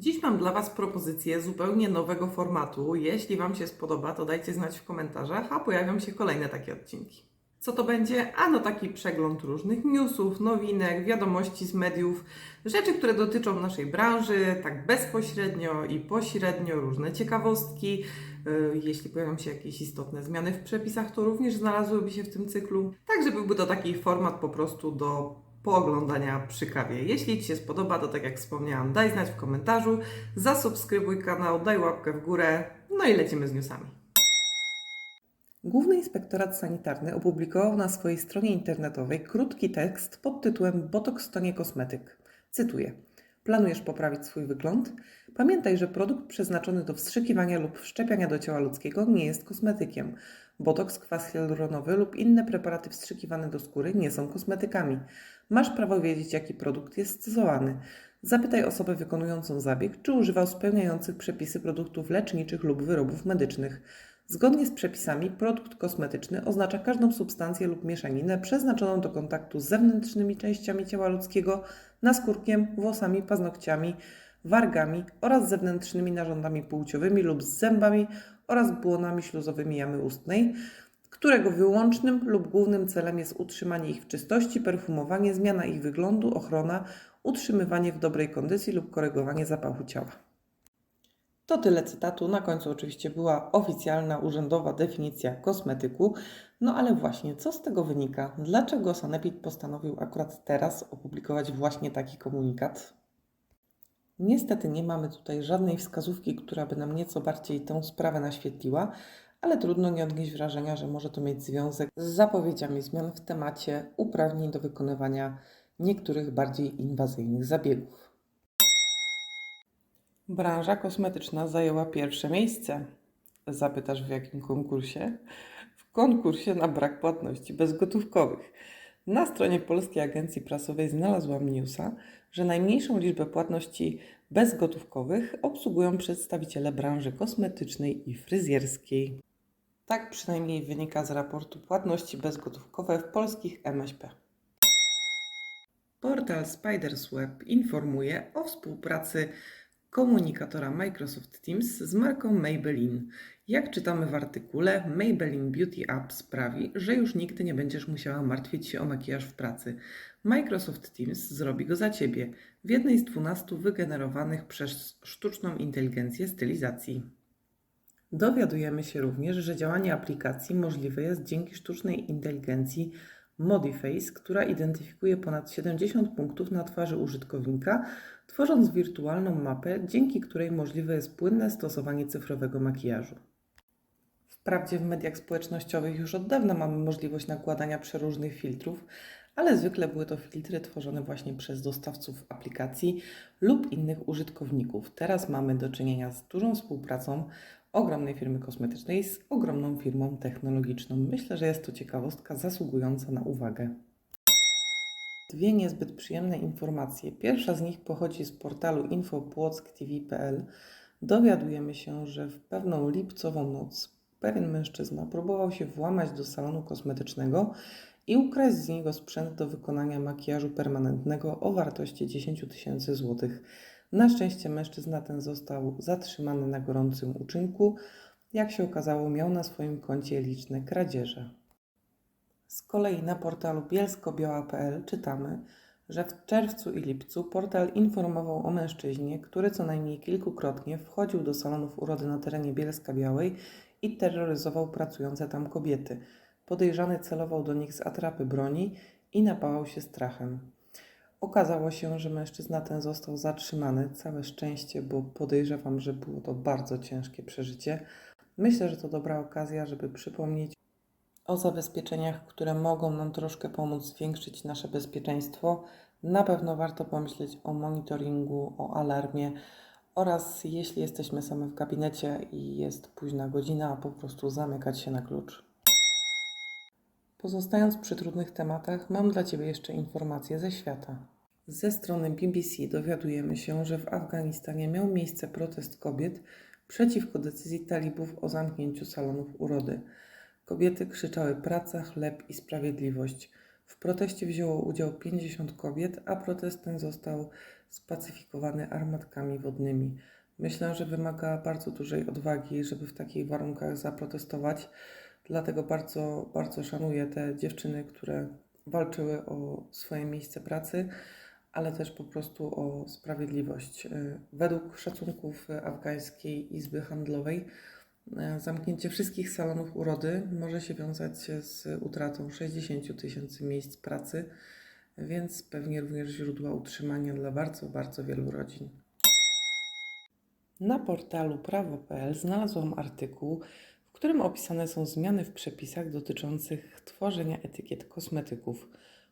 Dziś mam dla Was propozycję zupełnie nowego formatu. Jeśli Wam się spodoba, to dajcie znać w komentarzach, a pojawią się kolejne takie odcinki. Co to będzie? Ano taki przegląd różnych newsów, nowinek, wiadomości z mediów, rzeczy, które dotyczą naszej branży, tak bezpośrednio i pośrednio, różne ciekawostki. Yy, Jeśli pojawią się jakieś istotne zmiany w przepisach, to również znalazłyby się w tym cyklu. Tak, żeby był to taki format po prostu do pooglądania przy kawie. Jeśli Ci się spodoba, to tak jak wspomniałam, daj znać w komentarzu, zasubskrybuj kanał, daj łapkę w górę, no i lecimy z newsami. Główny Inspektorat Sanitarny opublikował na swojej stronie internetowej krótki tekst pod tytułem Botox to nie kosmetyk. Cytuję. Planujesz poprawić swój wygląd? Pamiętaj, że produkt przeznaczony do wstrzykiwania lub wszczepiania do ciała ludzkiego nie jest kosmetykiem. Botoks, kwas hialuronowy lub inne preparaty wstrzykiwane do skóry nie są kosmetykami. Masz prawo wiedzieć, jaki produkt jest stosowany. Zapytaj osobę wykonującą zabieg, czy używał spełniających przepisy produktów leczniczych lub wyrobów medycznych. Zgodnie z przepisami, produkt kosmetyczny oznacza każdą substancję lub mieszaninę przeznaczoną do kontaktu z zewnętrznymi częściami ciała ludzkiego, naskórkiem, włosami, paznokciami, wargami oraz zewnętrznymi narządami płciowymi lub z zębami oraz błonami śluzowymi jamy ustnej, którego wyłącznym lub głównym celem jest utrzymanie ich w czystości, perfumowanie, zmiana ich wyglądu, ochrona, utrzymywanie w dobrej kondycji lub korygowanie zapachu ciała. To tyle cytatu. Na końcu oczywiście była oficjalna, urzędowa definicja kosmetyku. No ale właśnie, co z tego wynika? Dlaczego Sanepid postanowił akurat teraz opublikować właśnie taki komunikat? Niestety nie mamy tutaj żadnej wskazówki, która by nam nieco bardziej tę sprawę naświetliła, ale trudno nie odnieść wrażenia, że może to mieć związek z zapowiedziami zmian w temacie uprawnień do wykonywania niektórych bardziej inwazyjnych zabiegów. Branża kosmetyczna zajęła pierwsze miejsce. Zapytasz w jakim konkursie? W konkursie na brak płatności bezgotówkowych. Na stronie Polskiej Agencji Prasowej znalazłam newsa, że najmniejszą liczbę płatności bezgotówkowych obsługują przedstawiciele branży kosmetycznej i fryzjerskiej. Tak przynajmniej wynika z raportu Płatności bezgotówkowe w polskich MŚP. Portal Spiders Web informuje o współpracy komunikatora Microsoft Teams z marką Maybelline. Jak czytamy w artykule, Maybelline Beauty App sprawi, że już nigdy nie będziesz musiała martwić się o makijaż w pracy. Microsoft Teams zrobi go za Ciebie w jednej z 12 wygenerowanych przez sztuczną inteligencję stylizacji. Dowiadujemy się również, że działanie aplikacji możliwe jest dzięki sztucznej inteligencji Modiface, która identyfikuje ponad 70 punktów na twarzy użytkownika, tworząc wirtualną mapę, dzięki której możliwe jest płynne stosowanie cyfrowego makijażu. Wprawdzie w mediach społecznościowych już od dawna mamy możliwość nakładania przeróżnych filtrów, ale zwykle były to filtry tworzone właśnie przez dostawców aplikacji lub innych użytkowników. Teraz mamy do czynienia z dużą współpracą ogromnej firmy kosmetycznej z ogromną firmą technologiczną. Myślę, że jest to ciekawostka zasługująca na uwagę. Dwie niezbyt przyjemne informacje. Pierwsza z nich pochodzi z portalu infopłock.tv.pl. Dowiadujemy się, że w pewną lipcową noc pewien mężczyzna próbował się włamać do salonu kosmetycznego i ukraść z niego sprzęt do wykonania makijażu permanentnego o wartości 10 tysięcy złotych. Na szczęście mężczyzna ten został zatrzymany na gorącym uczynku. Jak się okazało, miał na swoim koncie liczne kradzieże. Z kolei na portalu bielsko-biała.pl czytamy, że w czerwcu i lipcu portal informował o mężczyźnie, który co najmniej kilkukrotnie wchodził do salonów urody na terenie Bielska Białej i terroryzował pracujące tam kobiety. Podejrzany celował do nich z atrapy broni i napawał się strachem. Okazało się, że mężczyzna ten został zatrzymany. Całe szczęście, bo podejrzewam, że było to bardzo ciężkie przeżycie. Myślę, że to dobra okazja, żeby przypomnieć o zabezpieczeniach, które mogą nam troszkę pomóc zwiększyć nasze bezpieczeństwo. Na pewno warto pomyśleć o monitoringu, o alarmie oraz jeśli jesteśmy same w gabinecie i jest późna godzina, po prostu zamykać się na klucz. Pozostając przy trudnych tematach, mam dla Ciebie jeszcze informacje ze świata. Ze strony BBC dowiadujemy się, że w Afganistanie miał miejsce protest kobiet przeciwko decyzji talibów o zamknięciu salonów urody. Kobiety krzyczały praca, chleb i sprawiedliwość. W proteście wzięło udział 50 kobiet, a protest ten został spacyfikowany armatkami wodnymi. Myślę, że wymaga bardzo dużej odwagi, żeby w takich warunkach zaprotestować. Dlatego bardzo, bardzo szanuję te dziewczyny, które walczyły o swoje miejsce pracy, ale też po prostu o sprawiedliwość. Według szacunków Afgańskiej Izby Handlowej, zamknięcie wszystkich salonów urody może się wiązać z utratą 60 tysięcy miejsc pracy, więc pewnie również źródła utrzymania dla bardzo, bardzo wielu rodzin. Na portalu prawo.pl znalazłam artykuł, w którym opisane są zmiany w przepisach dotyczących tworzenia etykiet kosmetyków.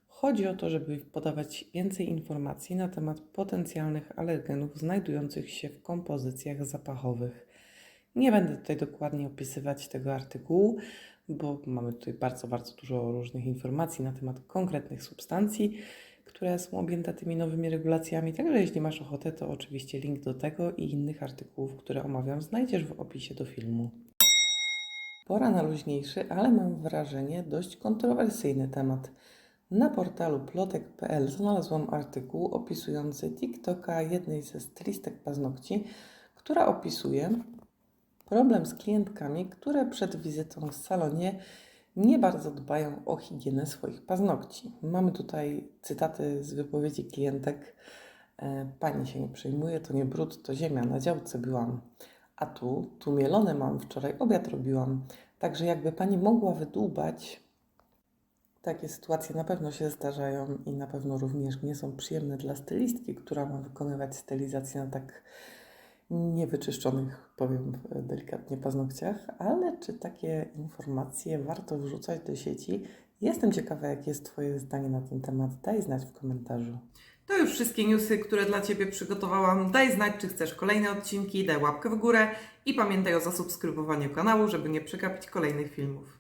Chodzi o to, żeby podawać więcej informacji na temat potencjalnych alergenów znajdujących się w kompozycjach zapachowych. Nie będę tutaj dokładnie opisywać tego artykułu, bo mamy tutaj bardzo, bardzo dużo różnych informacji na temat konkretnych substancji, które są objęte tymi nowymi regulacjami. Także jeśli masz ochotę, to oczywiście link do tego i innych artykułów, które omawiam, znajdziesz w opisie do filmu. Pora na luźniejszy, ale mam wrażenie dość kontrowersyjny temat. Na portalu plotek.pl znalazłam artykuł opisujący TikToka jednej ze stylistek paznokci, która opisuje problem z klientkami, które przed wizytą w salonie nie bardzo dbają o higienę swoich paznokci. Mamy tutaj cytaty z wypowiedzi klientek. E, Pani się nie przejmuje, to nie brud, to ziemia, na działce byłam. A tu, tu mielone mam, wczoraj obiad robiłam. Także jakby pani mogła wydłubać, takie sytuacje na pewno się zdarzają i na pewno również nie są przyjemne dla stylistki, która ma wykonywać stylizację na tak niewyczyszczonych, powiem delikatnie, paznokciach, ale czy takie informacje warto wrzucać do sieci? Jestem ciekawa, jakie jest Twoje zdanie na ten temat. Daj znać w komentarzu. To już wszystkie newsy, które dla Ciebie przygotowałam. Daj znać, czy chcesz kolejne odcinki, daj łapkę w górę i pamiętaj o zasubskrybowaniu kanału, żeby nie przegapić kolejnych filmów.